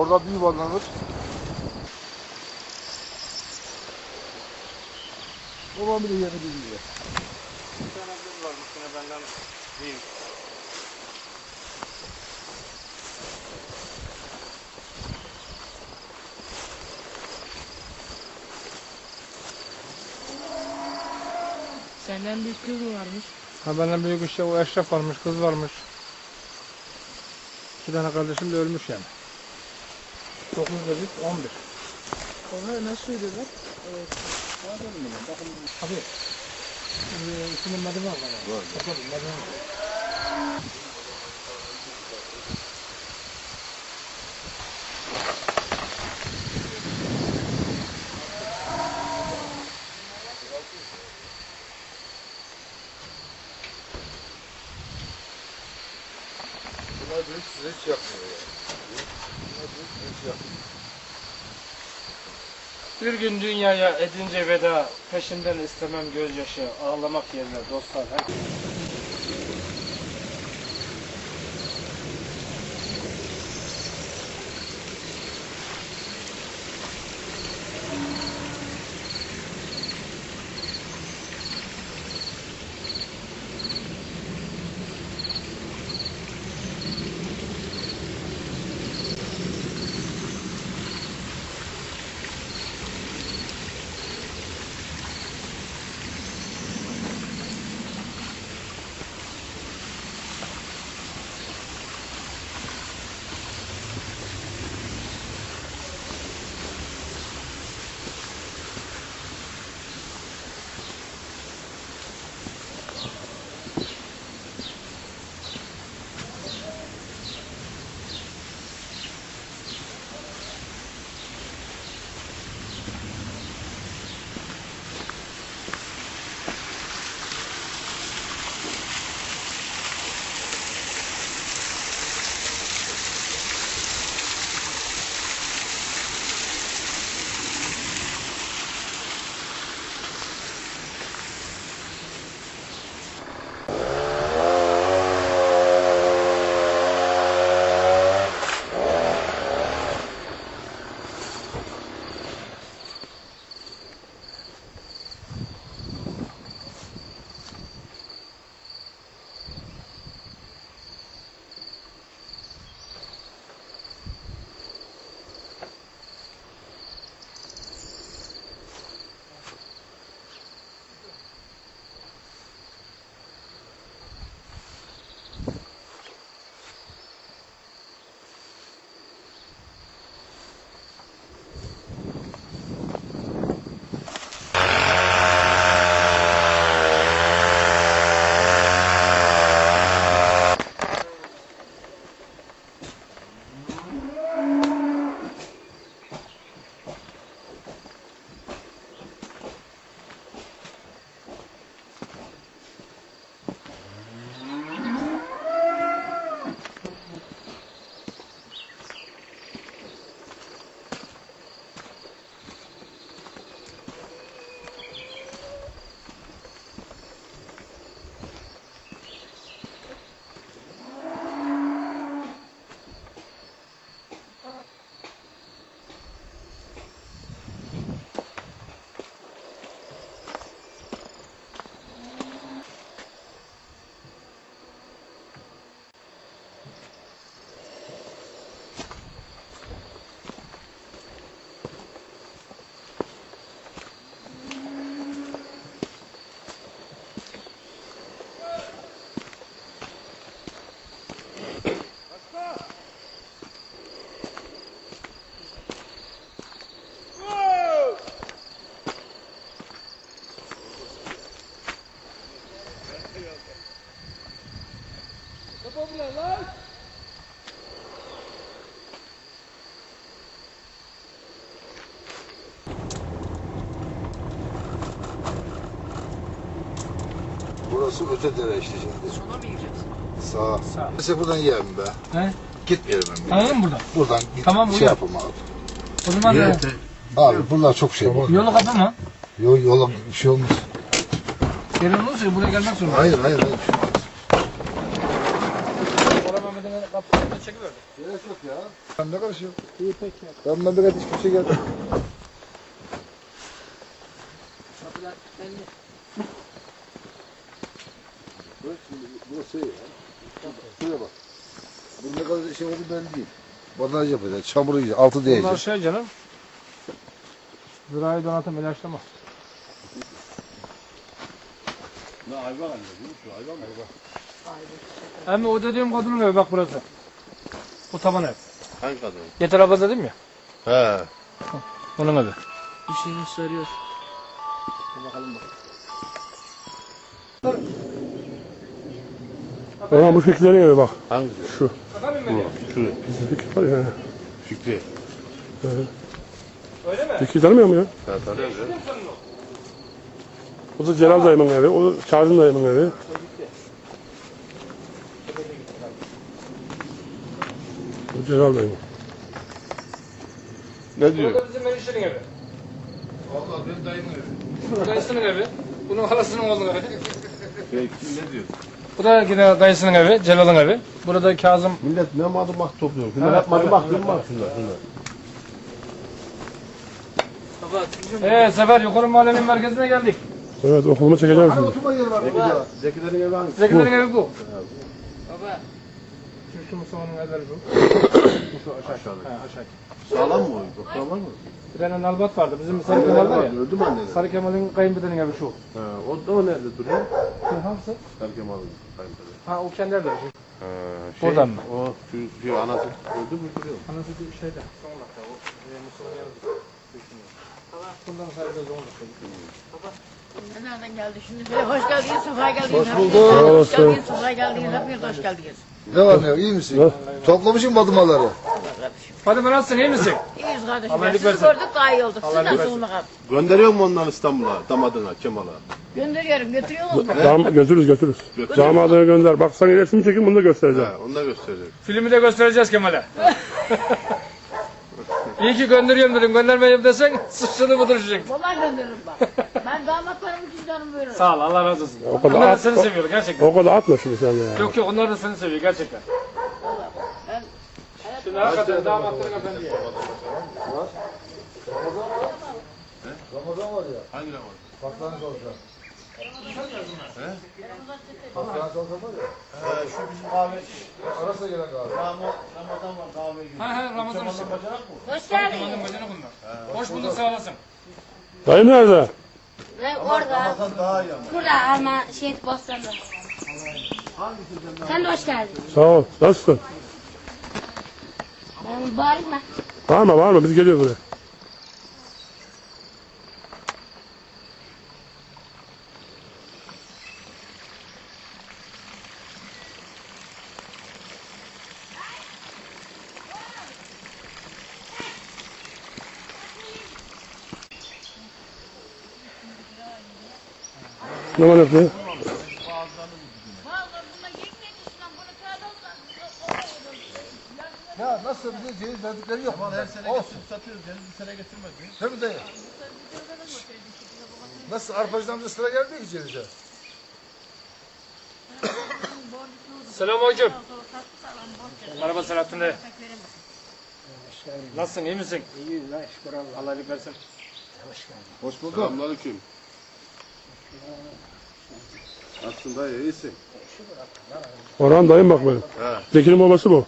orada bir yuvarlanır. Babam bile yeni bilmiyor. Bir tane ablam var üstüne benden büyük. Senden büyük kız mı varmış? Ha benden büyük işte o Eşref varmış, kız varmış. İki tane kardeşim de ölmüş yani. Dokuz da biz, on bir. Ona nasıl söylüyorlar? Abi, e, isminin adı var bana. Var. Bakalım, adı var. Bunlar büyük size hiç yapmıyor yani. Bir gün dünyaya edince veda, peşinden istemem gözyaşı, ağlamak yerine dostlar. Burası ötedere işte şimdi. Sola mı gireceğiz? Sağ. Sağ. Mesela buradan yiyelim be. He? Gitmeyelim ben. Anladın mı burada? Buradan git, Tamam, şey uyar. yapalım abi. O zaman e, Abi buralar çok şey var. yolu kapama. Yol, yola bir şey olmaz. Yerin olursa buraya gelmek zorunda. Hayır hayır hayır. Bir şey olmaz. Oraya Mehmet'in kapısını çekiverdi. Gerek yok ya. Ben ne karışıyorum? İyi peki. Ben memleket hiçbir şey geldi. Bak şimdi burası şey ya. Şuraya bak. Bu ne kadar şey oldu belli değil. Bandaj yapacak, çamur yiyecek, altı Bunlar değecek. şey canım. Zirai donatım ilaçlama. Ne hayvan anne değil mi? Şu hayvan mı? Hem o dediğim kadının evi bak burası. Bu taban ev. Hangi kadın? Yeter abla dedim ya. He. Onun evi. İşini sarıyor. Ama bu Fikri'lerin evi bak. Hangisi? Şu. Beni? Şu. Fikri var ya. Fikri. Öyle mi? Fikri tanımıyor mu ya? Ben tanıyorum ya. O da Celal dayımın evi. O da Kazım dayımın evi. Celal dayımın. Ne diyor? Bu da bizim eniştenin evi. Valla benim dayımın evi. Dayısının evi. Bunun halasının oğlunun evi. Şey, kim ne diyor? Bu da yine dayısının evi, Celal'ın evi. Burada Kazım. Millet ne madımak topluyor? Bunlar Evet, hep madımak değil mi bak şunlar? şunlar. Ee Sefer yukarı mahallenin merkezine geldik. Evet okulumu çekeceğim Hani şimdi. oturma yeri var burada. Zekilerin evi hangisi? Zekilerin evi bu. Baba. Şu Mustafa'nın evleri bu. Bu şu aşağı. Aşağıda. He, aşağı. Sağlam mı o? Doktor var mı? Bir tane Nalbat vardı. Bizim Sarı Kemal var ya. Öldü mü anneden? Sarı Kemal'in kayınpederinin evi şu. Ha, o da o nerede duruyor? Şu hangisi? Sarı Kemal'in kayınpederi. Ha o kendi evleri. Ha, Oradan mı? O şu, şu anası öldü mü duruyor? Anası bir şeyde. Son dakika o. e, Mustafa'nın yanında. Bundan son dakika. Nereden geldi şimdi? Böyle hoş geldiniz, sefa geldiniz. Hoş bulduk. Sağ Hoş olasın. geldiniz, sefa geldiniz. Hepiniz hoş geldiniz. Ne var ne yok iyi misin? Toplamışım kardeşim. Hadi nasılsın iyi misin? İyiyiz kardeşim. Allah iyilik Sizi versin. gördük daha iyi olduk. Siz nasılsınız bakalım? Gönderiyor mu ondan İstanbul'a, damadına, Kemal'a? Gönderiyorum, götürüyor musun? Dam götürürüz götürürüz. Götür. Damadını gönder. Bak sana resim çekin bunu da göstereceğim. Ha, onu da gösterecek. Filmi de göstereceğiz Kemal'e. İyi ki gönderiyorum dedim. Göndermeyeyim desen suçlu bu düşecek. Vallahi gönderirim bak. Ben damatlarım için canım veririm. Sağ ol Allah razı olsun. O kadar Onlar da at- seni seviyor gerçekten. O kadar atma şimdi sen ya. Yok yok onlar da seni seviyor gerçekten. Ben Şimdi hakikaten damatların efendi. Ramazan var ya. Hangi Ramazan? Patlayan çalışan. He? Var. He, şu bizim kahve. Arasına gelen kahve. Ramazan var kahve gibi. Ha ha Ramazan işte. hoş geldiniz. Kemal'in bacana bunlar. Hoş bulduk sağ olasın. Dayı nerede? Ve orada, Ramazan daha iyi ama. burada Alman şehit Bostan'da. Sen de hoş geldin. Sağ ol. Nasılsın? Ben? Var mı var mı? Biz geliyoruz buraya. Ne var yapıyor? Ya nasıl bir ceviz verdikleri yok. Her sene Olsun. satıyoruz. Ceviz bir sene getirmedi. Değil mi dayı? Nasıl arpacıdan amca sıra gelmiyor ki cevize? Selamünaleyküm. Merhaba Selahattin Bey. Nasılsın iyi misin? İyiyiz şükür Allah. Allah iyilik versin. Hoş bulduk. Selamünaleyküm. Nasılsın dayı iyisin? Orhan dayım bak benim. Zeki'nin babası bu.